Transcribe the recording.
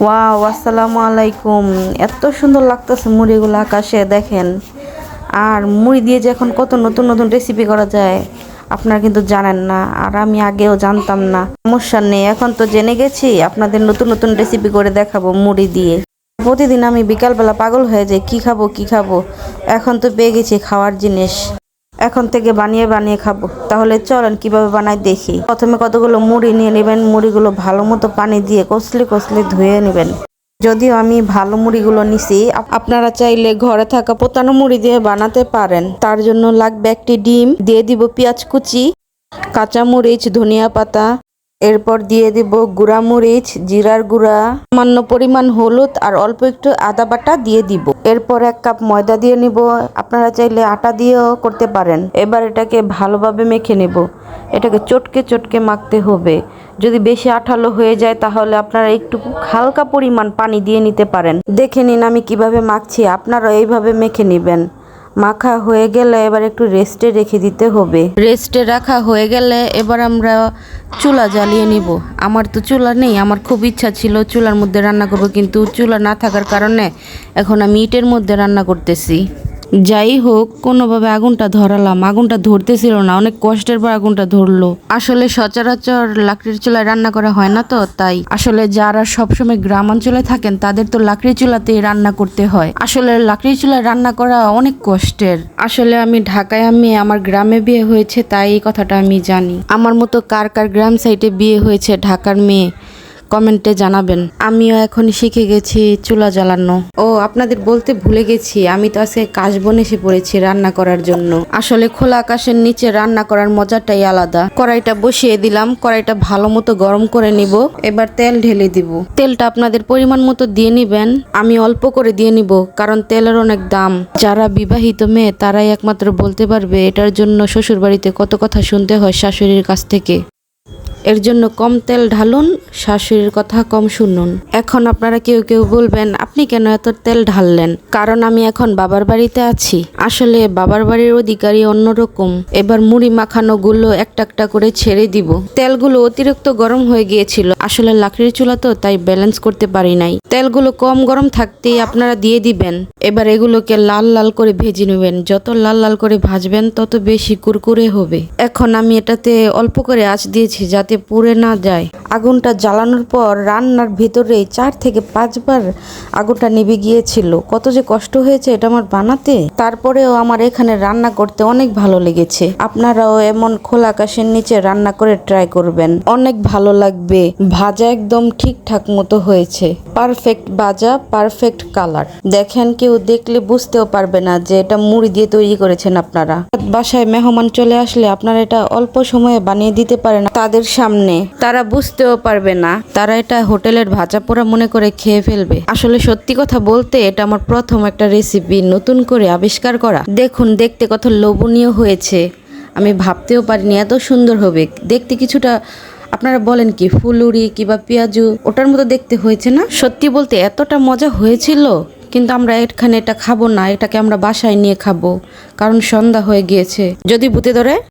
Wow, আসসালামু আলাইকুম। এত সুন্দর লাগতেছে মুড়িগুলো আকাশে, দেখেন। আর মুড়ি দিয়ে যে এখন কত নতুন নতুন রেসিপি করা যায়, আপনারা কিন্তু জানেন না, আর আমি আগেও জানতাম না। সমস্যা নেই, এখন তো জেনে গেছি, আপনাদের নতুন নতুন রেসিপি করে দেখাবো মুড়ি দিয়ে। প্রতিদিন আমি বিকালবেলা পাগল হয়ে যাই, কি খাব কি খাব? এখন তো পেয়ে গেছি খাওয়ার জিনিস। এখন থেকে বানিয়ে বানিয়ে খাব। তাহলে চলেন কীভাবে বানাই দেখি। প্রথমে কতগুলো মুড়ি নিয়ে নেবেন। মুড়িগুলো ভালো মতো পানি দিয়ে কষলে কষলে ধুয়ে নেবেন। যদিও আমি ভালো মুড়িগুলো নিছি, আপ- আপনারা চাইলে ঘরে থাকা পোতানো মুড়ি দিয়ে বানাতে পারেন। তার জন্য লাগবে একটি ডিম। দিয়ে দিব পেঁয়াজ কুচি কাঁচামরিচ ধনিয়া পাতা এরপর দিয়ে দিব গুঁড়া মরিচ, জিরার গুঁড়া, সামান্য পরিমাণ হলুদ আর অল্প একটু আদা বাটা দিয়ে দিব। এরপর এক কাপ ময়দা দিয়ে নিব। আপনারা চাইলে আটা দিয়েও করতে পারেন। এবার এটাকে ভালোভাবে মেখে নেব। এটাকে চটকে চটকে মাখতে হবে। যদি বেশি আঠালো হয়ে যায় তাহলে আপনারা একটু হালকা পরিমাণ পানি দিয়ে নিতে পারেন। দেখে নিন আমি কীভাবে মাখছি। আপনারা এইভাবে মেখে নেবেন। মাখা হয়ে গেলে এবার একটু রেস্টে রেখে দিতে হবে। রেস্টে রাখা হয়ে গেলে এবার আমরা চুলা জ্বালিয়ে নিব। আমার তো চুলা নেই, আমার খুব ইচ্ছা ছিল চুলার মধ্যে রান্না করব, কিন্তু চুলা না থাকার কারণে এখন আমি ইটের মধ্যে রান্না করতেছি। যাই হোক কোনোভাবে আগুনটা ধরালাম। আগুনটা ধরতেছিল না, অনেক কষ্টের পর আগুনটা ধরলো। আসলে সচরাচর লাকড়ির চুলায় রান্না করা হয় না তো, তাই। আসলে যারা সবসময় গ্রাম অঞ্চলে থাকেন, তাদের তো লাকড়ি চুলাতেই রান্না করতে হয়। আসলে লাকড়ি চুলায় রান্না করা অনেক কষ্টের। আসলে আমি ঢাকায় আমি, আমার গ্রামে বিয়ে হয়েছে, তাই এই কথাটা আমি জানি। আমার মতো কার কার গ্রাম সাইডে বিয়ে হয়েছে, ঢাকার মেয়ে। কমেন্টে জানাবেন। আমিও এখন শিখে গেছি চুলা জ্বালানো। ও আপনাদের বলতে ভুলে গেছি আমি তো আজকে কাশবন এসে পড়েছি রান্না করার জন্য। আসলে খোলা আকাশের নিচে রান্না করার মজাটাই আলাদা। কড়াইটা বসিয়ে দিলাম কড়াইটা ভালো মতো গরম করে নিব এবার তেল ঢেলে দিব। তেলটা আপনাদের পরিমাণ মতো দিয়ে নিবেন আমি অল্প করে দিয়ে নিব কারণ তেলের অনেক দাম। যারা বিবাহিত মেয়ে তারাই একমাত্র বলতে পারবে এটার জন্য শ্বশুর বাড়িতে কত কথা শুনতে হয় শাশুড়ির কাছ থেকে। এর জন্য কম তেল ঢালুন, শাশুড়ির কথা কম শুনুন। এখন আপনারা কেউ কেউ বলবেন, আপনি কেন এত তেল ঢাললেন? কারণ আমি এখন বাবার বাড়িতে আছি। আসলে বাবার বাড়ির অধিকারী অন্যরকম। এবার মুড়ি মাখানো গুলো একটা একটা করে ছেড়ে দিব। তেলগুলো অতিরিক্ত গরম হয়ে গিয়েছিল। আসলে লাকড়ির চুলা তো, তাই ব্যালেন্স করতে পারি নাই। তেলগুলো কম গরম থাকতেই আপনারা দিয়ে দিবেন। এবার এগুলোকে লাল লাল করে ভেজে নেবেন। যত লাল লাল করে ভাজবেন, তত বেশি কুরকুরে হবে। এখন আমি এটাতে অল্প করে আঁচ দিয়েছি যাতে পুড়ে না যায়। আগুনটা জ্বালানোর পর রান্নার ভিতরে চার থেকে পাঁচবার আগুনটা নিভে গিয়েছিল। কত যে কষ্ট হয়েছে এটা আমার বানাতে। তারপরেও আমার এখানে রান্না করতে অনেক ভালো লেগেছে। আপনারাও এমন খোলা আকাশের নিচে রান্না করে ট্রাই করবেন। অনেক ভালো লাগবে। ভাজা একদম ঠিকঠাক মতো হয়েছে। পারফেক্ট ভাজা পারফেক্ট কালার দেখেন, কেউ দেখলে বুঝতেও পারবে না যে এটা মুড়ি দিয়ে তৈরি করেছেন আপনারা। বাসায় মেহমান চলে আসলে আপনারা এটা অল্প সময়ে বানিয়ে দিতে পারেন তাদের সামনে। তারা বুঝতেও পারবে না, তারা এটা হোটেলের ভাজা পোড়া মনে করে খেয়ে ফেলবে। আসলে সত্যি কথা বলতে এটা আমার প্রথম একটা রেসিপি নতুন করে আবিষ্কার করা। দেখুন, দেখতে কত লোভনীয় হয়েছে। আমি ভাবতেও পারিনি এত সুন্দর হবে। দেখতে কিছুটা আপনারা বলেন কি, ফুলুরি কিবা পেঁয়াজু, ওটার মতো দেখতে হয়েছে না? সত্যি বলতে এতটা মজা হয়েছিল, কিন্তু আমরা এখানে এটা খাব না, এটাকে আমরা বাসায় নিয়ে খাব, কারণ সন্ধ্যা হয়ে গিয়েছে। যদি বুতে ধরে?